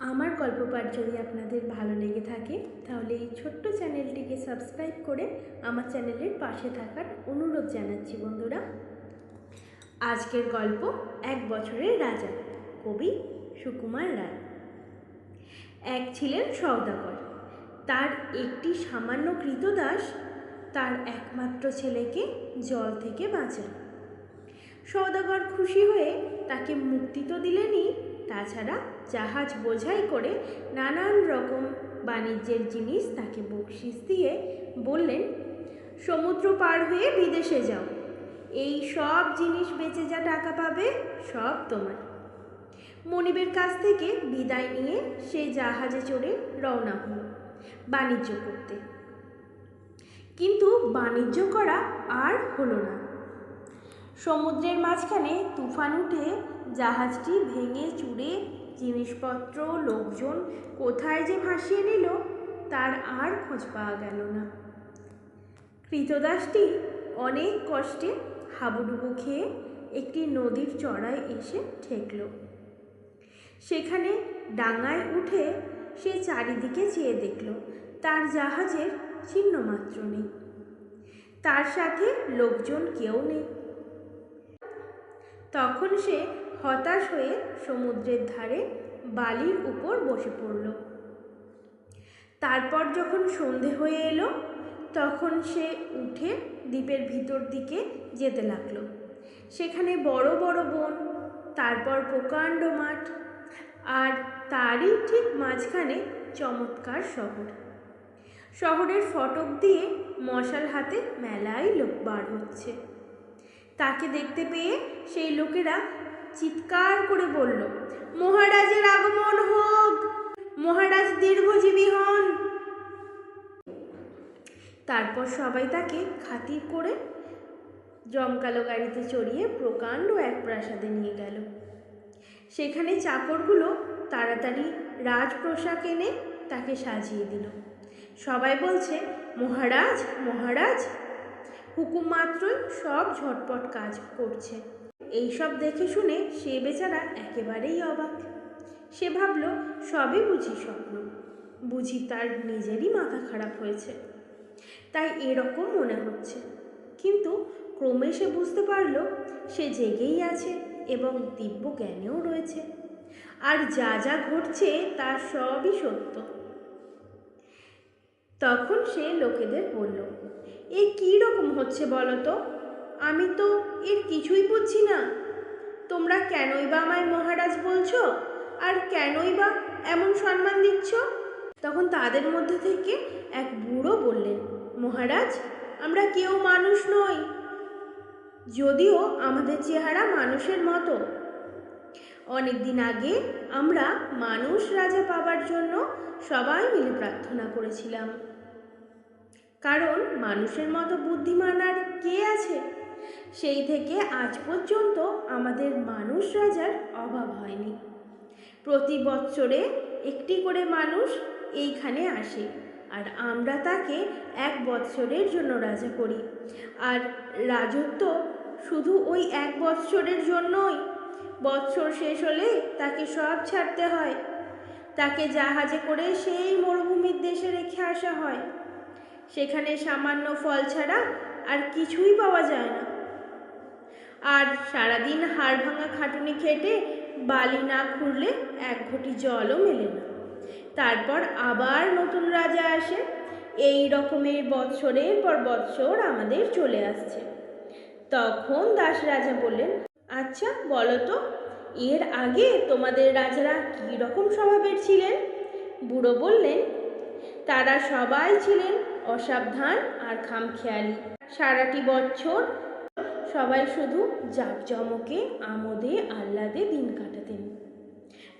আমার গল্প পাঠ যদি আপনাদের ভালো লেগে থাকে, তাহলে এই ছোট্ট চ্যানেলটিকে সাবস্ক্রাইব করে আমার চ্যানেলের পাশে থাকার অনুরোধ জানাচ্ছি বন্ধুরা। আজকের গল্প, এক বছরের রাজা, কবি সুকুমার রায়। এক ছিলেন সওদাগর। তার একটি সামান্য কৃতদাস তার একমাত্র ছেলেকে জল থেকে বাঁচান সওদাগর খুশি হয়ে তাকে মুক্তি তো দিলেনই, তাছাড়া জাহাজ বোঝাই করে নানান রকম বাণিজ্যের জিনিস তাকে বকশিস দিয়ে বললেন, সমুদ্র পার হয়ে বিদেশে যাও। এই সব জিনিস বেচে যা টাকা পাবে, সব তোমার। মনিবের কাছ থেকে বিদায় নিয়ে সে জাহাজে চড়ে রওনা হলো বাণিজ্য করতে। কিন্তু বাণিজ্য করা আর হলো না। সমুদ্রের মাঝখানে তুফান উঠে জাহাজটি ভেঙে চুরে জিনিসপত্র, লোকজন কোথায় যে ভাসিয়ে নিল, তার আর খোঁজ পাওয়া গেল না। কৃতদাসটি অনেক কষ্টে হাবুডুবু খেয়ে একটি নদীর চড়ায় এসে ঠেকল। সেখানে ডাঙায় উঠে সে চারিদিকে চেয়ে দেখল, তার জাহাজের চিহ্ন মাত্র নেই। তার সাথে লোকজন কেউ নেই। তখন সে হতাশ হয়ে সমুদ্রের ধারে বালির উপর বসে পড়ল। তারপর যখন সন্ধে হয়ে এলো, তখন সে উঠে দ্বীপের ভিতর দিকে যেতে লাগল। সেখানে বড় বড় বন, তারপর প্রকাণ্ড মাঠ আর তারই ঠিক মাঝখানে চমৎকার শহর। শহরের ফটক দিয়ে মশাল হাতে মেলায় লোক বার হচ্ছে। তাকে দেখতে পেয়ে সেই লোকেরা চিৎকার করে বলল, মহারাজের আগমন হোক, মহারাজ দীর্ঘজীবী হন। তারপর সবাই তাকে খাতির করে জমকালো গাড়িতে চড়িয়ে প্রকাণ্ড এক প্রাসাদে নিয়ে গেল। সেখানে চাকরগুলো তাড়াতাড়ি রাজপ্রসাদ এনে তাকে সাজিয়ে দিল। সবাই বলছে, মহারাজ মহারাজ। হুকুম মাত্রই সব ঝটপট কাজ করছে। এইসব দেখে শুনে সে বেচারা একেবারেই অবাক। সে ভাবল, সবই বুঝি স্বপ্ন। বুঝি তার নিজেরই মাথা খারাপ হয়েছে। তাই এরকম মনে হচ্ছে। কিন্তু ক্রমে সে বুঝতে পারল, সে জেগেই আছে এবং দিব্য জ্ঞানেও রয়েছে। আর যা যা ঘটছে তা সবই সত্য। তখন সে লোকেদের বলল, এ কী রকম হচ্ছে বলো তো আমি তো এর কিছুই বুঝছি না। তোমরা কেনই বা আমায় মহারাজ বলছো? আর কেনই বা এমন সম্মান দিচ্ছ? তখন তাদের মধ্যে থেকে এক বুড়ো বললেন, মহারাজ, আমরা কেউ মানুষ নই। যদিও আমাদের চেহারা মানুষের মতো। অনেক দিন আগে আমরা মানুষ রাজা পাবার জন্য সবাই মিলে প্রার্থনা করেছিলাম। কারণ মানুষের মতো বুদ্ধিমান আর কে আছে? সেই থেকে আজ পর্যন্ত আমাদের মানুষ রাজার অভাব হয়নি। প্রতি বৎসরে একটি করে মানুষ এইখানে আসে আর আমরা তাকে এক বৎসরের জন্য রাজা করি। আর রাজত্ব শুধু ওই এক বৎসরের জন্যই। বৎসর শেষ হলে তাকে সব ছাড়তে হয়। তাকে জাহাজে করে সেই মরুভূমির দেশে রেখে আসা হয়। সেখানে সামান্য ফল ছাড়া আর কিছুই পাওয়া যায় না। আর সারাদিন হাড় ভাঙা খাটুনি খেটে বালি না খুঁড়লে এক ঘটি জলও মেলে না। তারপর আবার নতুন রাজা আসে। এই রকমের বৎসরের পর বৎসর আমাদের চলে আসছে। তখন দাস রাজা বললেন আচ্ছা বলো তো, এর আগে তোমাদের রাজারা কী রকম স্বভাবের ছিলেন? বুড়ো বললেন, তারা সবাই ছিলেন অসাবধান আর খামখেয়ালি। সারাটি বছর সবাই শুধু জাঁকজমকে আমোদে আহ্লাদে দিন কাটাতেন।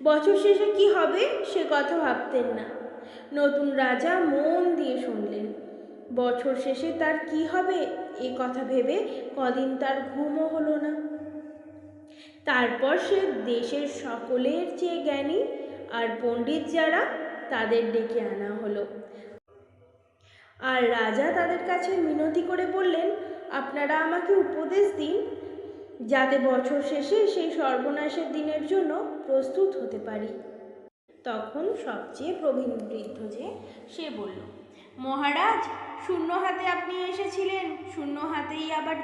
বছর শেষে কি হবে সে কথা ভাবতেন না। নতুন রাজা মন দিয়ে শুনলেন। বছর শেষে তার কি হবে এ কথা ভেবে কদিন তার ঘুমও হলো না। তারপর সে দেশের সকলের চেয়ে জ্ঞানী আর পণ্ডিত যারা তাদের ডেকে আনা হলো। আর রাজা তাদের কাছে মিনতি করে বললেন আপনারা আমাকে উপদেশ দিন যাতে বছর শেষে সেই সর্বনাশের দিনের জন্য প্রস্তুত হতে পারি। তখন সবচেয়ে প্রবীণ বৃদ্ধ যে, সে বলল, মহারাজ, শূন্য হাতে আপনি এসেছিলেন, শূন্য হাতেই আবার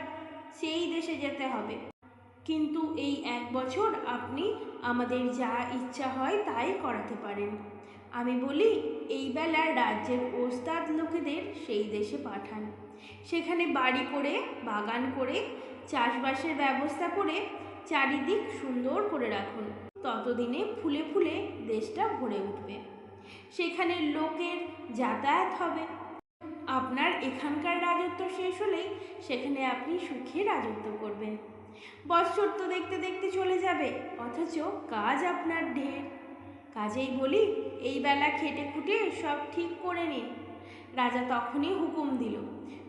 সেই দেশে যেতে হবে। কিন্তু এই এক বছর আপনি আমাদের যা ইচ্ছা হয় তাই করাতে পারেন। আমি বলি, এই বেলা রাজ্যের ওস্তাদ লোকেদের সেই দেশে পাঠান। সেখানে বাড়ি করে, বাগান করে, চাষবাসের ব্যবস্থা করে চারিদিক সুন্দর করে রাখুন। ততদিনে ফুলে ফুলে দেশটা ভরে উঠবে। সেখানে লোকের যাতায়াত হবে। আপনার এখানকার রাজত্ব শেষ হলেই সেখানে আপনি সুখে রাজত্ব করবেন। বৎসর তো দেখতে দেখতে চলে যাবে, অথচ কাজ আপনার ঢের। কাজেই বলি, এই বেলা খেটে খুটে সব ঠিক করে নিন। রাজা তখনই হুকুম দিল,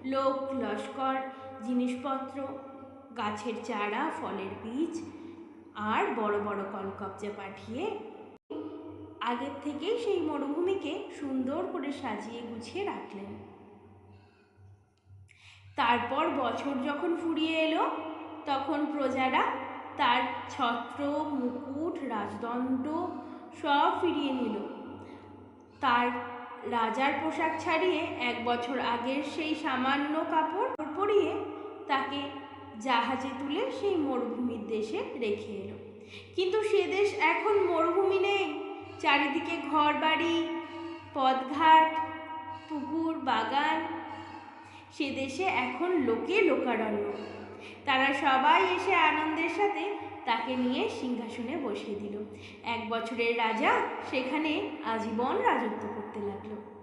লোক, লস্কর, জিনিসপত্র, গাছের চারা, ফলের বীজ আর বড় বড় কলকবজা পাঠিয়ে আগের থেকেই সেই মরুভূমিকে সুন্দর করে সাজিয়ে গুছিয়ে রাখলেন। তারপর বছর যখন ফুরিয়ে এলো, তখন প্রজারা তার ছত্র, মুকুট, রাজদণ্ড সব ফিরিয়ে নিল। তার রাজার পোশাক ছাড়িয়ে এক বছর আগের সেই সামান্য কাপড় পরিয়ে তাকে জাহাজে তুলে সেই মরুভূমির দেশে রেখে এলো। কিন্তু সে দেশ এখন মরুভূমি নেই। চারিদিকে ঘর বাড়ি পথঘাট, পুকুর, বাগান। সে দেশে এখন লোকে লোকারণ্য। তারা সবাই এসে আনন্দের সাথে তাকে নিয়ে সিংহাসনে বসিয়ে দিল। এক বছরের রাজা সেখানে আজীবন রাজত্ব করতে লাগল।